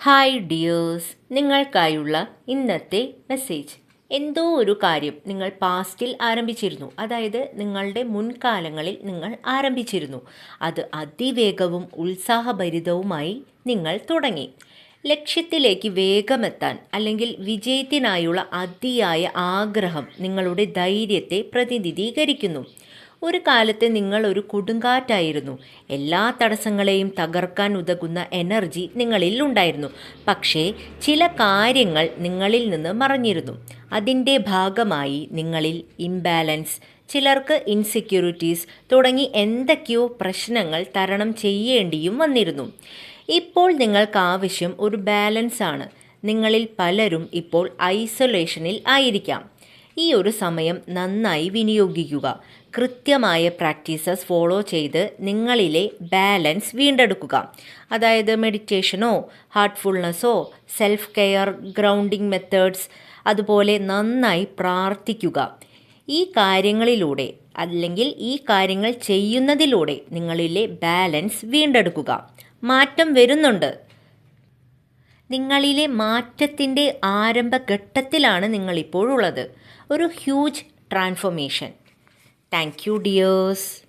Hi dears നിങ്ങൾക്കായുള്ള ഇന്നത്തെ message എന്തോ ഒരു കാര്യം നിങ്ങൾ പാസ്റ്റിൽ ആരംഭിച്ചിരുന്നു. അതായത് നിങ്ങളുടെ മുൻകാലങ്ങളിൽ നിങ്ങൾ ആരംഭിച്ചിരുന്നു. അത് അതിവേഗവും ഉത്സാഹഭരിതവുമായി നിങ്ങൾ തുടങ്ങി. ലക്ഷ്യത്തിലേക്ക് വേഗമെത്താൻ അല്ലെങ്കിൽ വിജയത്തിനായുള്ള അതിയായ ആഗ്രഹം നിങ്ങളുടെ ധൈര്യത്തെ പ്രതിനിധീകരിക്കുന്നു. ഒരു കാലത്ത് നിങ്ങൾ ഒരു കൊടുങ്കാറ്റായിരുന്നു. എല്ലാ തടസ്സങ്ങളെയും തകർക്കാൻ ഉതകുന്ന എനർജി നിങ്ങളിൽ ഉണ്ടായിരുന്നു. പക്ഷേ ചില കാര്യങ്ങൾ നിങ്ങളിൽ നിന്ന് മറഞ്ഞിരുന്നു. അതിന്റെ ഭാഗമായി നിങ്ങളിൽ ഇംബാലൻസ് ചിലർക്ക് ഇൻസെക്യൂരിറ്റീസ് തുടങ്ങി എന്തൊക്കെയോ പ്രശ്നങ്ങൾ തരണം ചെയ്യേണ്ടിയും വന്നിരുന്നു. ഇപ്പോൾ നിങ്ങൾക്ക് ആവശ്യം ഒരു ബാലൻസ് ആണ്. നിങ്ങളിൽ പലരും ഇപ്പോൾ ഐസൊലേഷനിൽ ആയിരിക്കാം. ഈ ഒരു സമയം നന്നായി വിനിയോഗിക്കുക. കൃത്യമായ പ്രാക്ടീസസ് ഫോളോ ചെയ്ത് നിങ്ങളിലെ ബാലൻസ് വീണ്ടെടുക്കുക. അതായത് മെഡിറ്റേഷനോ ഹാർട്ട്ഫുൾനെസ്സോ സെൽഫ് കെയർ ഗ്രൗണ്ടിങ് മെത്തേഡ്സ് അതുപോലെ നന്നായി പ്രാർത്ഥിക്കുക. ഈ കാര്യങ്ങളിലൂടെ അല്ലെങ്കിൽ ഈ കാര്യങ്ങൾ ചെയ്യുന്നതിലൂടെ നിങ്ങളിലെ ബാലൻസ് വീണ്ടെടുക്കുക. മാറ്റം വരുന്നുണ്ട്. നിങ്ങളിലെ മാറ്റത്തിന്റെ ആരംഭഘട്ടത്തിലാണ് നിങ്ങളിപ്പോഴുള്ളത്. ഒരു huge transformation thank you dears.